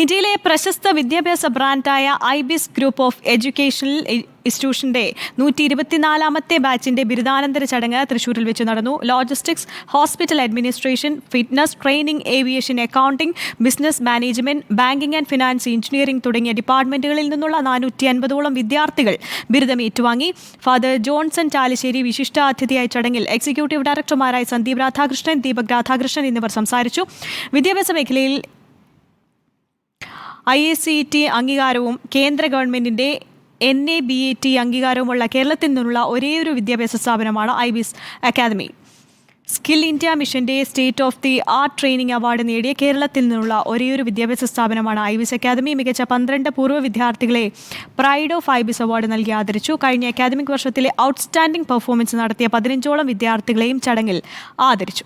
ഇന്ത്യയിലെ പ്രശസ്ത വിദ്യാഭ്യാസ ബ്രാൻഡായ ഐബിസ് ഗ്രൂപ്പ് ഓഫ് എഡ്യൂക്കേഷണൽ ഇൻസ്റ്റിറ്റ്യൂഷന്റെ നൂറ്റി ഇരുപത്തിനാലാമത്തെ ബാച്ചിന്റെ ബിരുദാനന്തര ചടങ്ങ് തൃശൂരിൽ വെച്ച് നടന്നു. Logistics hospital administration fitness training aviation accounting business management banking and finance engineering തുടങ്ങിയ ഡിപ്പാർട്ട്മെന്റുകളിൽ നിന്നുള്ള നാനൂറ്റി അൻപതോളം വിദ്യാർത്ഥികൾ ബിരുദം ഏറ്റുവാങ്ങി. ഫാദർ ജോൺസൺ ചാലിശ്ശേരി വിശിഷ്ടാതിഥിയായ ചടങ്ങിൽ എക്സിക്യൂട്ടീവ് ഡയറക്ടർമാരായ സന്ദീപ് രാധാകൃഷ്ണൻ ദീപക് രാധാകൃഷ്ണൻ എന്നിവർ സംസാരിച്ചു. വിദ്യാഭ്യാസ മേഖലയിൽ ഐ എ സി ടി അംഗീകാരവും കേന്ദ്ര ഗവൺമെന്റിന്റെ N A B A T അംഗീകാരവുമുള്ള കേരളത്തിൽ നിന്നുള്ള ഒരേയൊരു വിദ്യാഭ്യാസ സ്ഥാപനമാണ് I bis academy. Skill India മിഷന്റെ state of the art training award നേടിയ കേരളത്തിൽ നിന്നുള്ള ഒരേയൊരു വിദ്യാഭ്യാസ സ്ഥാപനമാണ് ഐബിസ് അക്കാദമി. മികച്ച പന്ത്രണ്ട് പൂർവ വിദ്യാർത്ഥികളെ പ്രൈഡ് ഓഫ് ഐബിസ് അവാർഡ് നൽകി ആദരിച്ചു. കഴിഞ്ഞ അക്കാദമിക് വർഷത്തിലെ ഔട്ട്സ്റ്റാൻഡിംഗ് പെർഫോമൻസ് നടത്തിയ പതിനഞ്ചോളം വിദ്യാർത്ഥികളെയും ചടങ്ങിൽ ആദരിച്ചു.